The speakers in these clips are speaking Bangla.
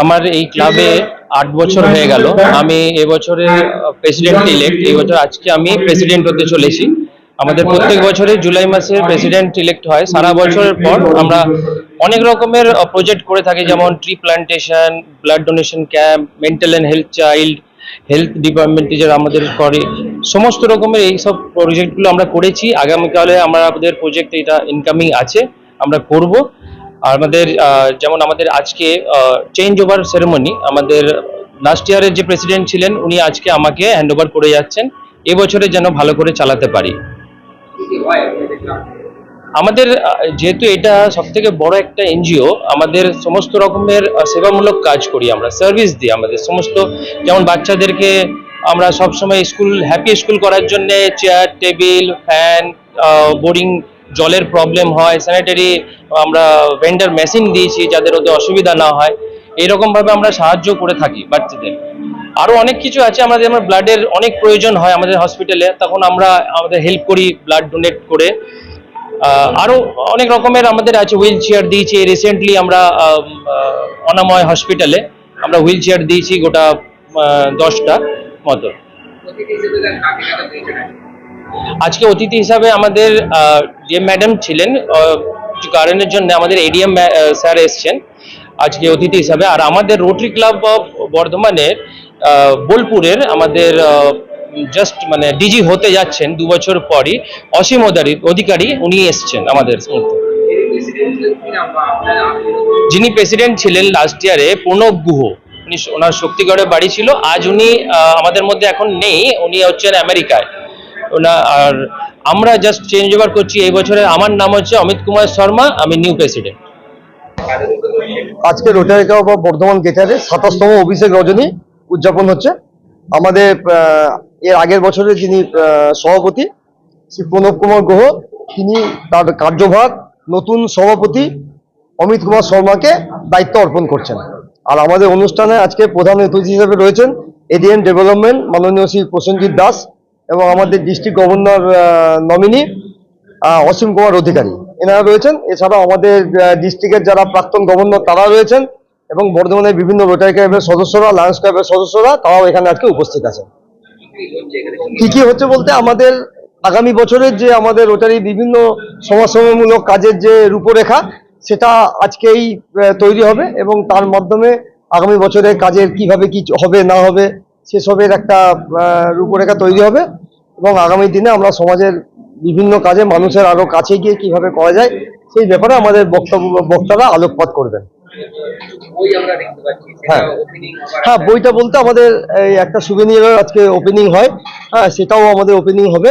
আমার এই ক্লাবে আট বছর হয়ে গেল। আমি এবছরে প্রেসিডেন্ট ইলেক্ট এই বছর আজকে আমি প্রেসিডেন্ট হতে চলেছি। আমাদের প্রত্যেক বছরে জুলাই মাসে প্রেসিডেন্ট ইলেক্ট হয়। সারা বছরের পর আমরা অনেক রকমের প্রজেক্ট করে থাকি, যেমন tree plantation blood donation camp mental and health child health ডিপার্টমেন্টে যারা আমাদের করে। সমস্ত রকমের এই সব প্রজেক্টগুলো আমরা করেছি। আগামীকালে আমরা আমাদের প্রজেক্ট এটা ইনকামিং আছে। আমরা করব। আর আমাদের যেমন আমাদের আজকে চেঞ্জ ওভার সেরেমনি আমাদের লাস্ট ইয়ারের যে প্রেসিডেন্ট ছিলেন, উনি আজকে আমাকে হ্যান্ড ওভার করে যাচ্ছেন। এবছরে যেন ভালো করে চালাতে পারি। আমাদের যেহেতু এটা সব থেকে বড় একটা এনজিও, আমাদের সমস্ত রকমের সেবামূলক কাজ করি আমরা সার্ভিস দিই আমাদের সমস্ত। যেমন বাচ্চাদেরকে আমরা সব সময় স্কুল হ্যাপি স্কুল করার জন্য চেয়ার টেবিল ফ্যান বোরিং জলের প্রবলেম হয় স্যানিটারি আমরা ভেন্ডার মেশিন দিয়েছি যাদের ওদের অসুবিধা না হয় এরকম ভাবে আমরা সাহায্য করে থাকি বাচ্চাদের আরও অনেক কিছু আছে আমাদের আমার ব্লাডের অনেক প্রয়োজন হয় আমাদের হসপিটালে তখন আমরা আমাদের হেল্প করি ব্লাড ডোনেট করে। আহ, আরও অনেক রকমের আমাদের আছে হুইল চেয়ার দিয়েছি রিসেন্টলি আমরা অনাময় হসপিটালে আমরা হুইল চেয়ার দিয়েছি গোটা দশটা মতো। আজকে অতিথি হিসাবে আমাদের যে ম্যাডাম ছিলেন কারণের জন্য আমাদের এডিএম স্যার এসছেন আজকে অতিথি হিসাবে। আর আমাদের রোটারি ক্লাব অফ বর্ধমানের বোলপুরের আমাদের জাস্ট মানে ডিজি হতে যাচ্ছেন দু বছর পরই, অসীম অধিকারী উনি এসছেন আমাদের মধ্যে। যিনি প্রেসিডেন্ট ছিলেন লাস্ট ইয়ারে প্রণব গুহ। উনি ওনার শক্তিগড়ে বাড়ি ছিল। আজ উনি আমাদের মধ্যে এখন নেই। উনি হচ্ছেন আমেরিকায় ওনা আর আমরা জাস্ট চেঞ্জ ওভার করছি। এই বছরে আমার নাম হচ্ছে অমিত কুমার শর্মা, আমি নিউ প্রেসিডেন্ট আজকে রোটারি ক্লাব অফ বর্ধমান গেটারে সাতাশতম অভিষেক রজনী উদযাপন হচ্ছে। আমাদের এর আগের বছরে যিনি সভাপতি, শ্রী প্রণব কুমার গ্রহ তিনি তার কার্যভার নতুন সভাপতি অমিত কুমার শর্মাকে দায়িত্ব অর্পণ করছেন। আর আমাদের অনুষ্ঠানে আজকে প্রধান অতিথি হিসেবে রয়েছেন এডিএন ডেভেলপমেন্ট মাননীয় শ্রী প্রসেনজিৎ দাস এবং আমাদের district governor nominee Asim Kumar Adhikari. এনারা রয়েছেন। এছাড়াও আমাদের ডিস্ট্রিক্টের যারা প্রাক্তন গভর্নর তারা রয়েছেন এবং বর্ধমানের বিভিন্ন রোটারি ক্লাবের সদস্যরা লায়ন্স ক্লাবের সদস্যরা, তারাও এখানে আজকে উপস্থিত আছেন। কি কি হচ্ছে বলতে, আমাদের আগামী বছরের যে আমাদের রোটারি বিভিন্ন সমাজসেবামূলক কাজের যে রূপরেখা, সেটা আজকেই তৈরি হবে এবং তার মাধ্যমে আগামী বছরে কাজের কীভাবে কি হবে, না হবে সেসবের একটা রূপরেখা তৈরি হবে এবং আগামী দিনে আমরা সমাজের বিভিন্ন কাজে মানুষের আরও কাছে গিয়ে কীভাবে করা যায় সেই ব্যাপারে আমাদের বক্তব্য বক্তারা আলোকপাত করবেন। হ্যাঁ। হ্যাঁ বইটা বলতে আমাদের এই একটা সুবিনিয়ার আজকে ওপেনিং হয়। হ্যাঁ সেটাও আমাদের ওপেনিং হবে।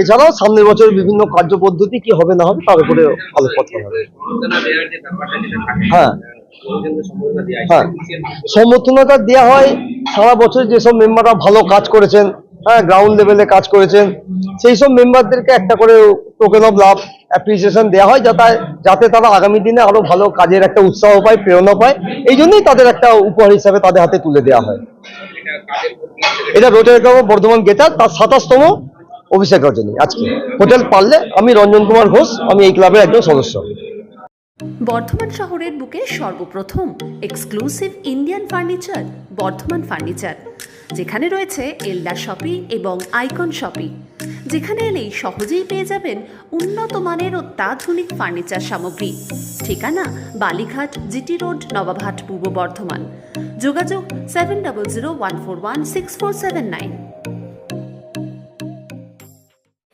এছাড়াও সামনের বছর বিভিন্ন কার্যপদ্ধতি কি হবে না হবে তার উপরে হবে। হ্যাঁ। হ্যাঁ। সম্বর্ধনাটা দেওয়া হয় সারা বছর যেসব মেম্বাররা ভালো কাজ করেছেন হ্যাঁ গ্রাউন্ড লেভেলে কাজ করেছেন, সেই সব মেম্বারদেরকে একটা করে টোকেন অফ লাভ অ্যাপ্রিসিয়েশন দেওয়া হয় যাতে যাতে তারা আগামী দিনে আরও ভালো কাজের একটা উৎসাহ পায়, প্রেরণা পায়। এই জন্যই তাদের একটা উপহার হিসাবে তাদের হাতে তুলে দেওয়া হয়। এটা রোটারি বর্ধমান গেটার, তার সাতাশতম অভিষেক রজনী, আজকে। হোটেল পারলে আমি রঞ্জন কুমার ঘোষ, আমি এই ক্লাবের একজন সদস্য। বর্ধমান শহরের বুকে সর্বপ্রথম exclusive Indian furniture, Bardhaman furniture, যেখানে রয়েছে এলডা শপি এবং আইকন শপি, যেখানে এলেই সহজেই পেয়ে যাবেন উন্নত মানের অত্যাধুনিক ফার্নিচার সামগ্রী। ঠিকানা বালিঘাট জিটি রোড, নবাবহাট, পূর্ব বর্ধমান। যোগাযোগ seven double zero one four one six four seven nine